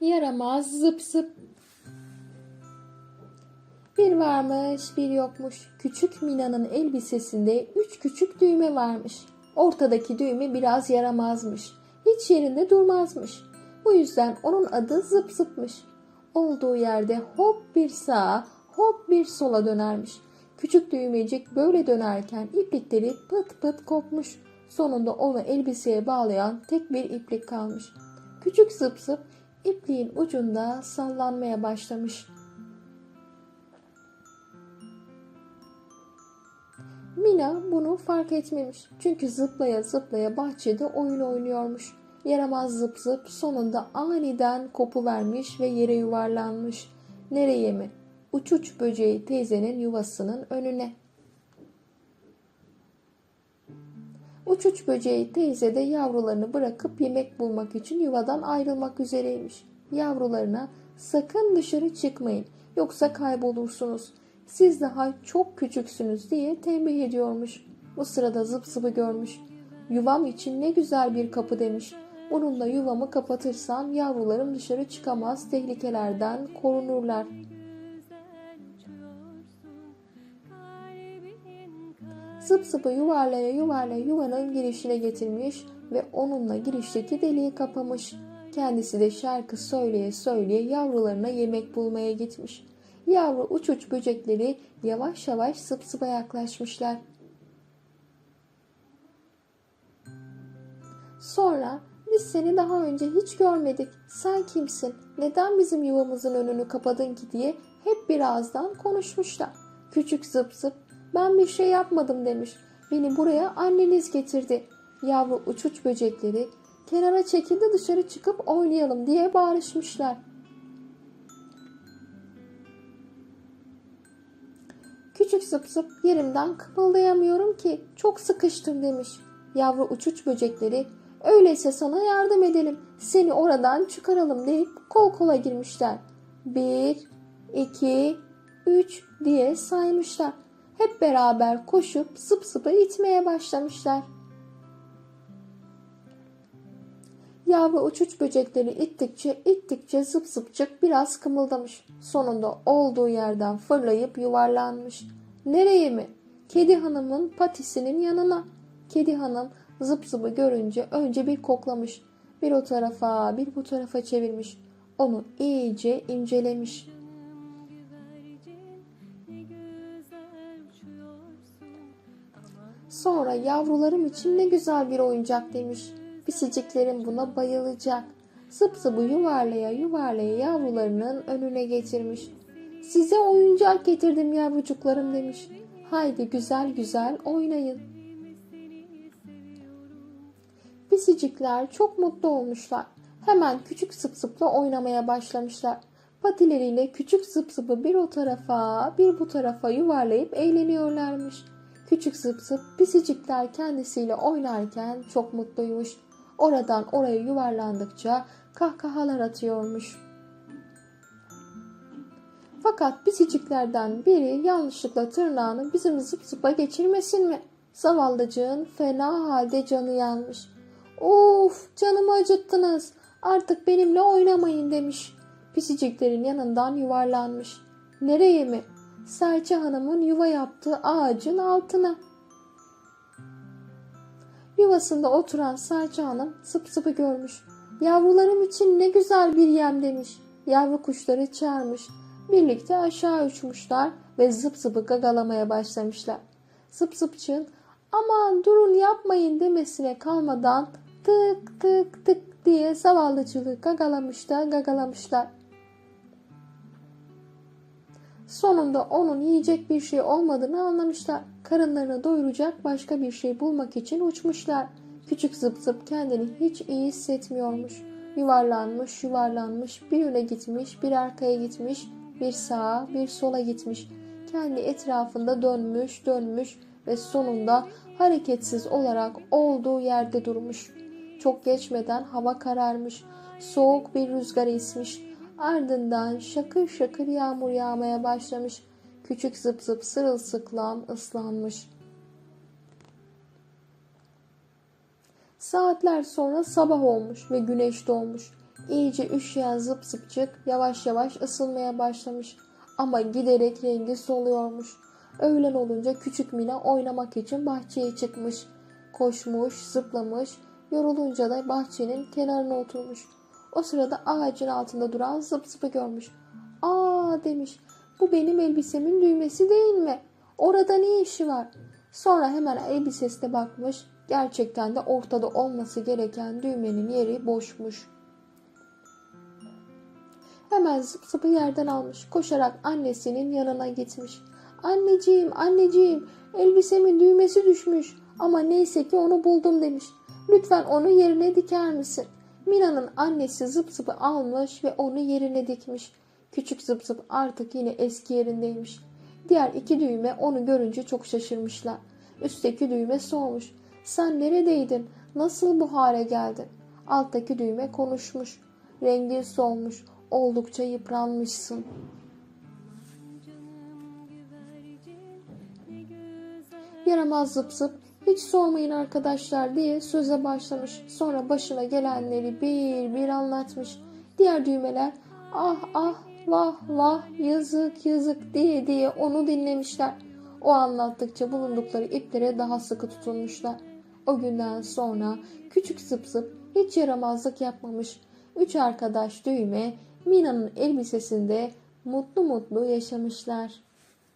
Yaramaz zıp zıp. Bir varmış bir yokmuş. Küçük Mina'nın elbisesinde üç küçük düğme varmış. Ortadaki düğme biraz yaramazmış. Hiç yerinde durmazmış. Bu yüzden onun adı zıp zıpmış. Olduğu yerde hop bir sağa hop bir sola dönermiş. Küçük düğmecik böyle dönerken iplikleri pıt pıt kopmuş. Sonunda onu elbiseye bağlayan tek bir iplik kalmış. Küçük zıp zıp ipliğin ucunda sallanmaya başlamış. Mina bunu fark etmemiş. Çünkü zıplaya zıplaya bahçede oyun oynuyormuş. Yaramaz zıp zıp sonunda aniden kopuvermiş ve yere yuvarlanmış. Nereye mi? Uçuç böceği teyzenin yuvasının önüne. Uçuç böceği teyze de yavrularını bırakıp yemek bulmak için yuvadan ayrılmak üzereymiş. Yavrularına sakın dışarı çıkmayın yoksa kaybolursunuz. Siz daha çok küçüksünüz diye tembih ediyormuş. Bu sırada zıp zıpı görmüş. Yuvam için ne güzel bir kapı demiş. Bununla yuvamı kapatırsam yavrularım dışarı çıkamaz tehlikelerden korunurlar. Zıp zıpı yuvarlaya yuvarlaya yuvanın girişine getirmiş ve onunla girişteki deliği kapamış. Kendisi de şarkı söyleye söyleye yavrularına yemek bulmaya gitmiş. Yavru uç uç böcekleri yavaş yavaş sıp sıpa yaklaşmışlar. Sonra biz seni daha önce hiç görmedik. Sen kimsin? Neden bizim yuvamızın önünü kapadın ki diye hep birazdan konuşmuşlar. Küçük zıp zıp ben bir şey yapmadım demiş. Beni buraya anneniz getirdi. Yavru uçuç böcekleri kenara çekildi dışarı çıkıp oynayalım diye bağırışmışlar. Küçük zıp zıp yerimden kımıldayamıyorum ki çok sıkıştım demiş. Yavru uçuç böcekleri öyleyse sana yardım edelim seni oradan çıkaralım deyip kol kola girmişler. Bir, iki, üç diye saymışlar. Hep beraber koşup zıp zıpı itmeye başlamışlar. Yavru uçuç böcekleri ittikçe ittikçe zıp zıpçık biraz kımıldamış. Sonunda olduğu yerden fırlayıp yuvarlanmış. Nereye mi? Kedi hanımın patisinin yanına. Kedi hanım zıp zıpı görünce önce bir koklamış. Bir o tarafa bir bu tarafa çevirmiş. Onu iyice incelemiş. Sonra yavrularım için ne güzel bir oyuncak demiş. Pisiciklerim buna bayılacak. Zıp zıbı yuvarlaya yuvarlaya yavrularının önüne getirmiş. Size oyuncak getirdim yavrucuklarım demiş. Haydi güzel güzel oynayın. Pisicikler çok mutlu olmuşlar. Hemen küçük zıp zıpla oynamaya başlamışlar. Patileriyle küçük zıp zıpı bir o tarafa bir bu tarafa yuvarlayıp eğleniyorlarmış. Küçük zıp zıp pisicikler kendisiyle oynarken çok mutluymuş. Oradan oraya yuvarlandıkça kahkahalar atıyormuş. Fakat pisiciklerden biri yanlışlıkla tırnağını bizim zıp zıpa geçirmesin mi? Zavallıcığın fena halde canı yanmış. Of canımı acıttınız. Artık benimle oynamayın demiş. Pisiciklerin yanından yuvarlanmış. Nereye mi? Serçe Hanım'ın yuva yaptığı ağacın altına. Yuvasında oturan Serçe Hanım sıp sıpı görmüş. Yavrularım için ne güzel bir yem demiş. Yavru kuşları çağırmış. Birlikte aşağı uçmuşlar ve zıp zıpı gagalamaya başlamışlar. Zıp zıpçığın aman durun yapmayın demesine kalmadan tık tık tık diye zavallıcılığı gagalamışlar gagalamışlar. Sonunda onun yiyecek bir şey olmadığını anlamışlar. Karınlarını doyuracak başka bir şey bulmak için uçmuşlar. Küçük zıp zıp kendini hiç iyi hissetmiyormuş. Yuvarlanmış, yuvarlanmış, bir öne gitmiş, bir arkaya gitmiş, bir sağa, bir sola gitmiş. Kendi etrafında dönmüş, dönmüş ve sonunda hareketsiz olarak olduğu yerde durmuş. Çok geçmeden hava kararmış. Soğuk bir rüzgar esmiş. Ardından şakır şakır yağmur yağmaya başlamış. Küçük zıp zıp sırılsıklam ıslanmış. Saatler sonra sabah olmuş ve güneş doğmuş. iyice üşüyen zıp zıpçık yavaş yavaş ısınmaya başlamış. Ama giderek rengi soluyormuş. Öğlen olunca küçük Mina oynamak için bahçeye çıkmış. Koşmuş, zıplamış, yorulunca da bahçenin kenarına oturmuş. O sırada ağacın altında duran zıp zıpı görmüş. Aa demiş, bu benim elbisemin düğmesi değil mi? Orada ne işi var? Sonra hemen elbisesine bakmış. Gerçekten de ortada olması gereken düğmenin yeri boşmuş. Hemen zıp zıpı yerden almış. Koşarak annesinin yanına gitmiş. Anneciğim, anneciğim, elbisemin düğmesi düşmüş. Ama neyse ki onu buldum demiş. Lütfen onu yerine diker misin? Mina'nın annesi zıp zıpı almış ve onu yerine dikmiş. Küçük zıp zıp artık yine eski yerindeymiş. Diğer iki düğme onu görünce çok şaşırmışlar. Üstteki düğme sormuş. Sen neredeydin? Nasıl bu hale geldin? Alttaki düğme konuşmuş. Rengin solmuş. Oldukça yıpranmışsın. Yaramaz zıp zıp hiç sormayın arkadaşlar diye söze başlamış. Sonra başına gelenleri bir bir anlatmış. Diğer düğmeler ah ah vah vah yazık yazık diye diye onu dinlemişler. O anlattıkça bulundukları iplere daha sıkı tutunmuşlar. O günden sonra küçük zıp zıp hiç yaramazlık yapmamış. Üç arkadaş düğme Mina'nın elbisesinde mutlu mutlu yaşamışlar.